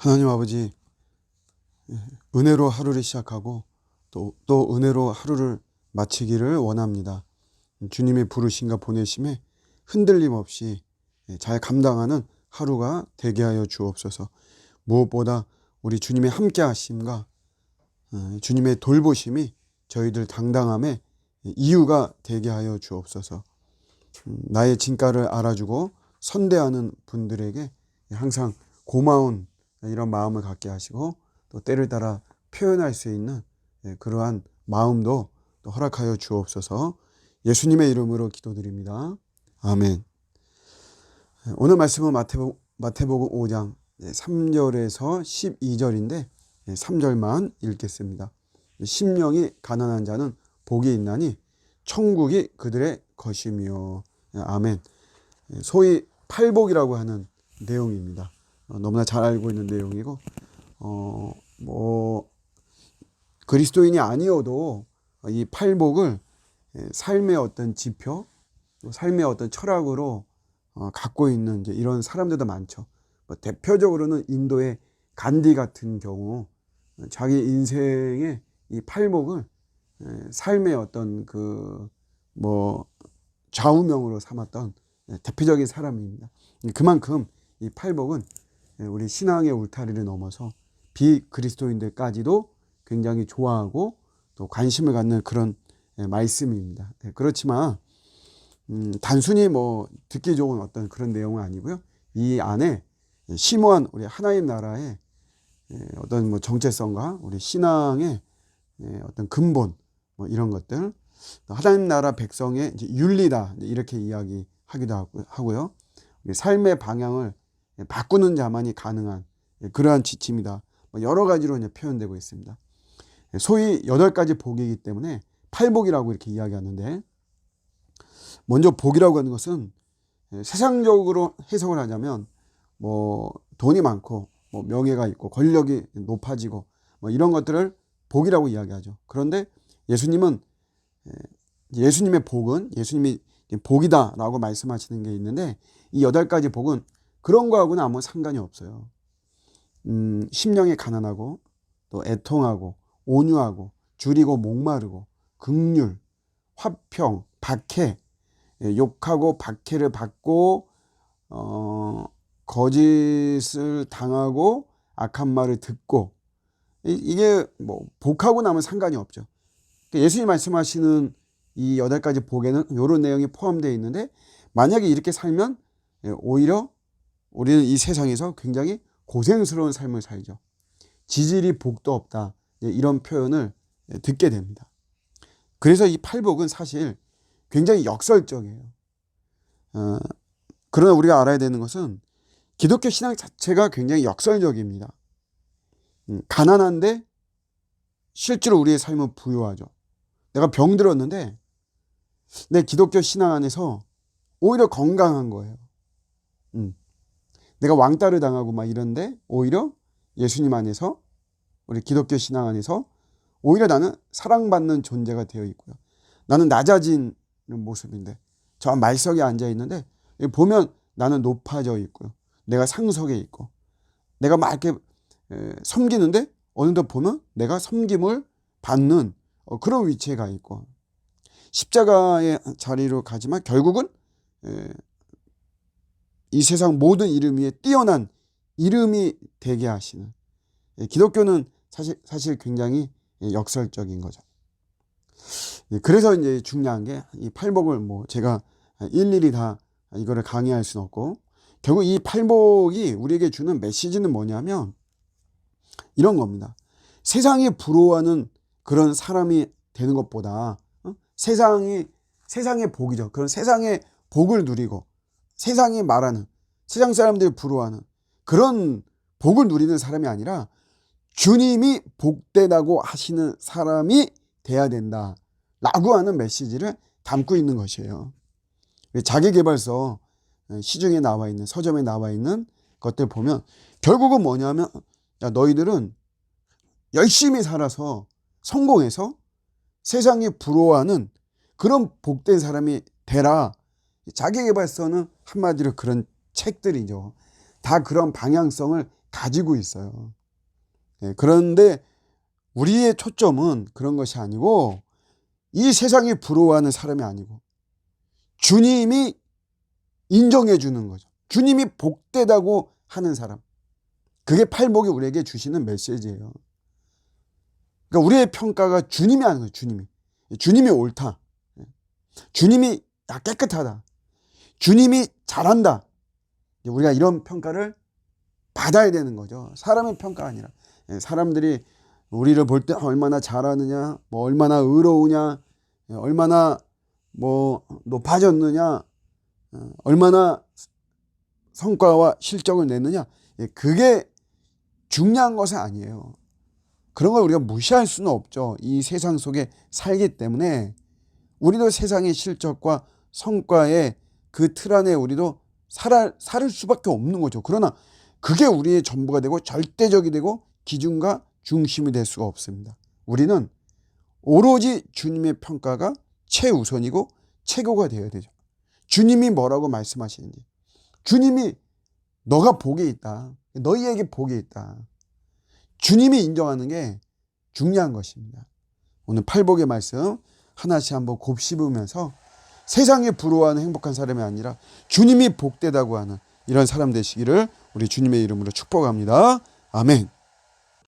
하나님 아버지, 은혜로 하루를 시작하고 또, 또 은혜로 하루를 마치기를 원합니다. 주님의 부르심과 보내심에 흔들림 없이 잘 감당하는 하루가 되게 하여 주옵소서. 무엇보다 우리 주님의 함께 하심과 어, 주님의 돌보심이 저희들 당당함의 이유가 되게 하여 주옵소서. 음, 나의 진가를 알아주고 선대하는 분들에게 항상 고마운 이런 마음을 갖게 하시고 또 때를 따라 표현할 수 있는 예, 그러한 마음도 또 허락하여 주옵소서 예수님의 이름으로 기도드립니다. 아멘. 오늘 말씀은 마태복, 마태복음 5장 3절에서 12절인데 3절만 읽겠습니다. 심령이 가난한 자는 복이 있나니 천국이 그들의 것이며 아멘. 소위 팔복이라고 하는 내용입니다. 어, 너무나 잘 알고 있는 내용이고 어 뭐 그리스도인이 아니어도 이 팔복을 삶의 어떤 지표, 삶의 어떤 철학으로 어, 갖고 있는 이제 이런 사람들도 많죠. 뭐 대표적으로는 인도의 간디 같은 경우 자기 인생의 이 팔복을 삶의 어떤 그 뭐 좌우명으로 삼았던 대표적인 사람입니다. 그만큼 이 팔복은 우리 신앙의 울타리를 넘어서 비그리스도인들까지도 굉장히 좋아하고 또 관심을 갖는 그런 말씀입니다. 그렇지만 음, 단순히 뭐 듣기 좋은 어떤 그런 내용은 아니고요. 이 안에 심오한 우리 하나님 나라의 어떤 뭐 정체성과 우리 신앙의 어떤 근본 뭐 이런 것들 하나님 나라 백성의 윤리다 이렇게 이야기하기도 하고요. 삶의 방향을 바꾸는 자만이 가능한 그러한 지침이다. 뭐 여러 가지로 표현되고 있습니다. 소위 여덟 가지 복이기 때문에 팔복이라고 이렇게 이야기하는데 먼저 복이라고 하는 것은 세상적으로 해석을 하자면 뭐 돈이 많고 뭐 명예가 있고 권력이 높아지고 뭐 이런 것들을 복이라고 이야기하죠. 그런데 예수님은 예수님의 복은 예수님이 복이다라고 말씀하시는 게 있는데 이 여덟 가지 복은 그런 거하고는 아무 상관이 없어요. 음, 심령이 가난하고 또 애통하고 온유하고 줄이고 목마르고 극률, 화평, 박해, 예, 욕하고 박해를 받고 어, 거짓을 당하고 악한 말을 듣고 이, 게 뭐 복하고 나면 상관이 없죠. 그러니까 예수님 말씀하시는 이 여덟 가지 복에는 이런 내용이 포함되어 있는데 만약에 이렇게 살면 예, 오히려 우리는 이 세상에서 굉장히 고생스러운 삶을 살죠. 지질이 복도 없다. 이런 표현을 듣게 됩니다. 그래서 이 팔복은 사실 굉장히 역설적이에요. 어, 그러나 우리가 알아야 되는 것은 기독교 신앙 자체가 굉장히 역설적입니다. 음, 가난한데 실제로 우리의 삶은 부유하죠. 내가 병들었는데 내 기독교 신앙 안에서 오히려 건강한 거예요. 음. 내가 왕따를 당하고 막 이런데 오히려 예수님 안에서 우리 기독교 신앙 안에서 오히려 나는 사랑받는 존재가 되어 있고요. 나는 낮아진 모습인데 저 말석에 앉아 있는데 보면 나는 높아져 있고요. 내가 상석에 있고 내가 막 이렇게 섬기는데 어느덧 보면 내가 섬김을 받는 어, 그런 위치에 가 있고 십자가의 자리로 가지만 결국은 이 세상 모든 이름 위에 뛰어난 이름이 되게 하시는 예, 기독교는 사실 사실 굉장히 역설적인 거죠. 예, 그래서 이제 중요한 게 이 팔복을 뭐 제가 일일이 다 이거를 강의할 수는 없고 결국 이 팔복이 우리에게 주는 메시지는 뭐냐면 이런 겁니다. 세상이 부러워하는 그런 사람이 되는 것보다 어? 세상이 세상의 복이죠. 그런 세상의 복을 누리고 세상이 말하는 세상 사람들이 부러워하는 그런 복을 누리는 사람이 아니라 주님이 복되다고 하시는 사람이 돼야 된다. 라고 하는 메시지를 담고 있는 것이에요. 자기개발서 시중에 나와 있는 서점에 나와 있는 것들 보면 결국은 뭐냐면 야 너희들은 열심히 살아서 성공해서 세상이 부러워하는 그런 복된 사람이 되라. 자기개발서는 한마디로 그런 책들이죠. 다 그런 방향성을 가지고 있어요. 예, 그런데 우리의 초점은 그런 것이 아니고 이 세상에 부러워하는 사람이 아니고 주님이 인정해 주는 거죠. 주님이 복되다고 하는 사람. 그게 팔복이 우리에게 주시는 메시지예요. 그러니까 우리의 평가가 주님이 하는 거예요. 주님이. 주님이 옳다. 주님이 야 깨끗하다. 주님이 잘한다. 우리가 이런 평가를 받아야 되는 거죠. 사람의 평가가 아니라 예, 사람들이 우리를 볼 때 얼마나 잘하느냐, 뭐 얼마나 의로우냐, 예, 얼마나 뭐 높아졌느냐, 어, 얼마나 성과와 실적을 내느냐, 예, 그게 중요한 것은 아니에요. 그런 걸 우리가 무시할 수는 없죠. 이 세상 속에 살기 때문에 우리도 세상의 실적과 성과의 그 틀 안에 우리도 살아, 살 수밖에 없는 거죠. 그러나 그게 우리의 전부가 되고 절대적이 되고 기준과 중심이 될 수가 없습니다. 우리는 오로지 주님의 평가가 최우선이고 최고가 되어야 되죠. 주님이 뭐라고 말씀하시는지. 주님이 너가 복이 있다. 너희에게 복이 있다. 주님이 인정하는 게 중요한 것입니다. 오늘 팔복의 말씀 하나씩 한번 곱씹으면서 세상에 부러워하는 행복한 사람이 아니라 주님이 복되다고 하는 이런 사람 되시기를 우리 주님의 이름으로 축복합니다. 아멘.